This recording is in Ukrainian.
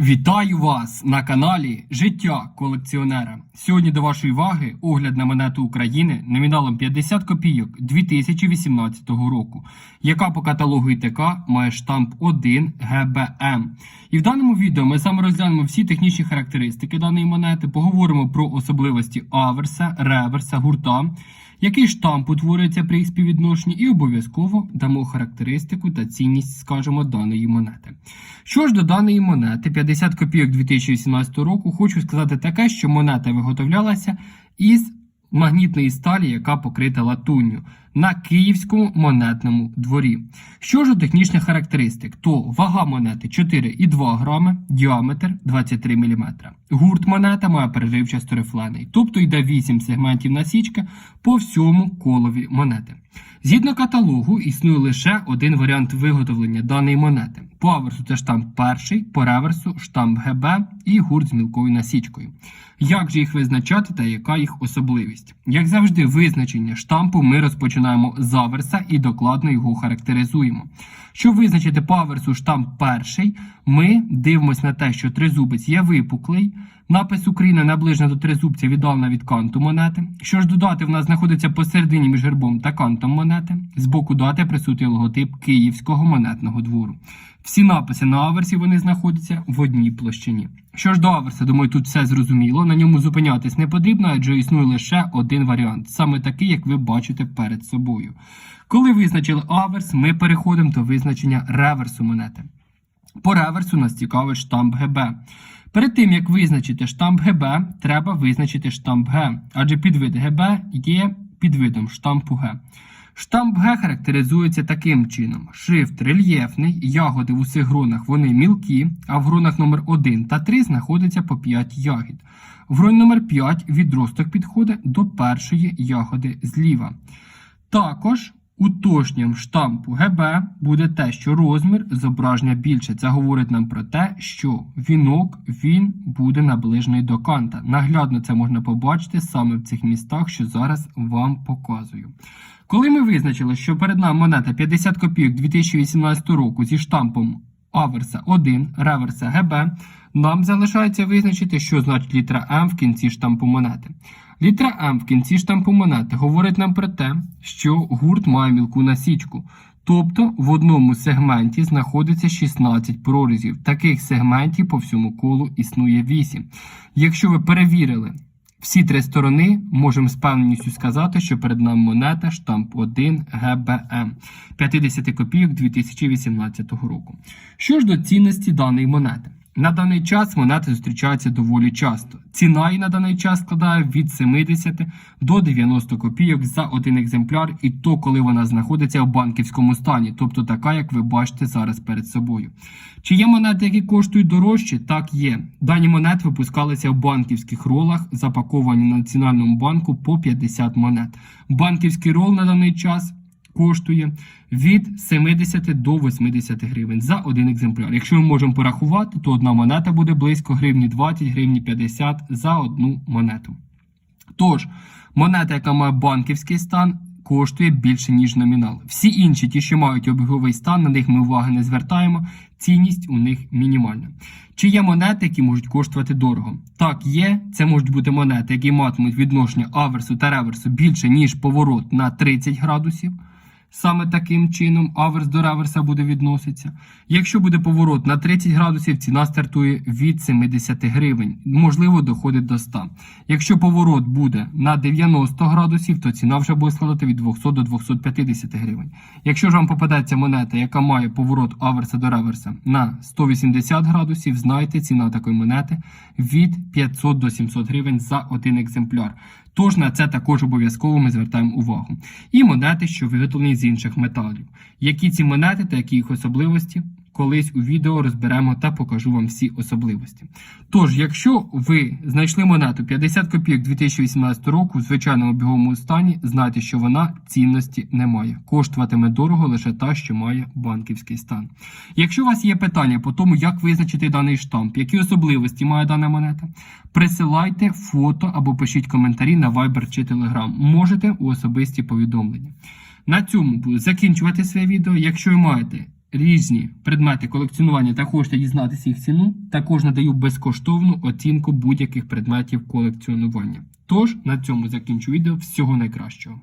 Вітаю вас на каналі Життя колекціонера. Сьогодні до вашої уваги огляд на монету України номіналом 50 копійок 2018 року, яка по каталогу ІТК має штамп 1 ГБМ. І в даному відео ми саме розглянемо всі технічні характеристики даної монети, поговоримо про особливості аверса, реверса, гурта, який штамп утворюється при їх співвідношенні, і обов'язково дамо характеристику та цінність, скажімо, даної монети. Що ж до даної монети 50 копійок 2018 року, хочу сказати таке, що монета виготовлялася із магнітної сталі, яка покрита латунню на київському монетному дворі. Що ж до технічних характеристик, то вага монети 4,2 грами, діаметр 23 мм. Гурт монета має переривчасто рифлений, тобто йде 8 сегментів насічки по всьому колові монети. Згідно каталогу, існує лише один варіант виготовлення даної монети. По аверсу це штамп перший, по реверсу штамп ГБ і гурт з мілкою насічкою. Як же їх визначати та яка їх особливість? Як завжди, визначення штампу ми розпочинаємо з аверса і докладно його характеризуємо. Щоб визначити по аверсу штамп перший, ми дивимося на те, що тризубець є випуклий, напис Україна наближена до тризубця віддалена від канту монети. Що ж додати, в нас знаходиться посередині між гербом та кантом монети. З боку дати присутній логотип Київського монетного двору. Всі написи на аверсі вони знаходяться в одній площині. Що ж до аверса, думаю, тут все зрозуміло. На ньому зупинятись не потрібно, адже існує лише один варіант, саме такий, як ви бачите перед собою. Коли визначили аверс, ми переходимо до визначення реверсу монети. По реверсу нас цікавить штамп ГБ. Перед тим, як визначити штамп ГБ, треба визначити штамп Г, адже підвид ГБ є підвидом штампу Г. Штамп Г характеризується таким чином: шрифт рельєфний, ягоди в усіх гронах вони мілкі, а в гронах номер 1 та 3 знаходиться по 5 ягід. В гроні номер 5 відросток підходить до першої ягоди зліва. Також уточненням штампу ГБ буде те, що розмір зображення більше. Це говорить нам про те, що вінок він буде наближений до канта. Наглядно це можна побачити саме в цих містах, що зараз вам показую. Коли ми визначили, що перед нами монета 50 копійок 2018 року зі штампом аверса 1, реверса ГБ, нам залишається визначити, що значить літера М в кінці штампу монети. Літера М в кінці штампу монети говорить нам про те, що гурт має мілку насічку. Тобто в одному сегменті знаходиться 16 прорізів. Таких сегментів по всьому колу існує 8. Якщо ви перевірили всі три сторони, можемо з певністю сказати, що перед нами монета штамп 1 ГБМ 50 копійок 2018 року. Що ж до цінності даної монети? На даний час монети зустрічаються доволі часто. Ціна її на даний час складає від 70 до 90 копійок за один екземпляр, і то, коли вона знаходиться в банківському стані, тобто така, як ви бачите зараз перед собою. Чи є монети, які коштують дорожче? Так є. Дані монети випускалися в банківських ролах, запаковані на Національному банку по 50 монет. Банківський рол на даний час коштує від 70 до 80 гривень за один екземпляр. Якщо ми можемо порахувати, то одна монета буде близько гривні 20, гривні 50 за одну монету. Тож, монета, яка має банківський стан, коштує більше, ніж номінал. Всі інші, ті, що мають обіговий стан, на них ми уваги не звертаємо. Цінність у них мінімальна. Чи є монети, які можуть коштувати дорого? Так, є. Це можуть бути монети, які матимуть відношення аверсу та реверсу більше, ніж поворот на 30 градусів. Саме таким чином аверс до реверса буде відноситися. Якщо буде поворот на 30 градусів, ціна стартує від 70 гривень, можливо, доходить до 100. Якщо поворот буде на 90 градусів, то ціна вже буде складати від 200 до 250 гривень. Якщо ж вам попадеться монета, яка має поворот аверса до реверса на 180 градусів, знайте, ціна такої монети від 500 до 700 гривень за один екземпляр. Тож на це також обов'язково ми звертаємо увагу. І монети, що виготовлені з інших металів. Які ці монети та які їх особливості, колись у відео розберемо та покажу вам всі особливості. Тож, якщо ви знайшли монету 50 копійок 2018 року в звичайному біговому стані, знайте, що вона цінності не має. Коштуватиме дорого лише та, що має банківський стан. Якщо у вас є питання по тому, як визначити даний штамп, які особливості має дана монета, присилайте фото або пишіть коментарі на Viber чи Telegram. Можете у особисті повідомлення. На цьому буду закінчувати своє відео. Якщо ви маєте різні предмети колекціонування та хочете дізнатися їх ціну, також надаю безкоштовну оцінку будь-яких предметів колекціонування. Тож на цьому закінчу відео. Всього найкращого.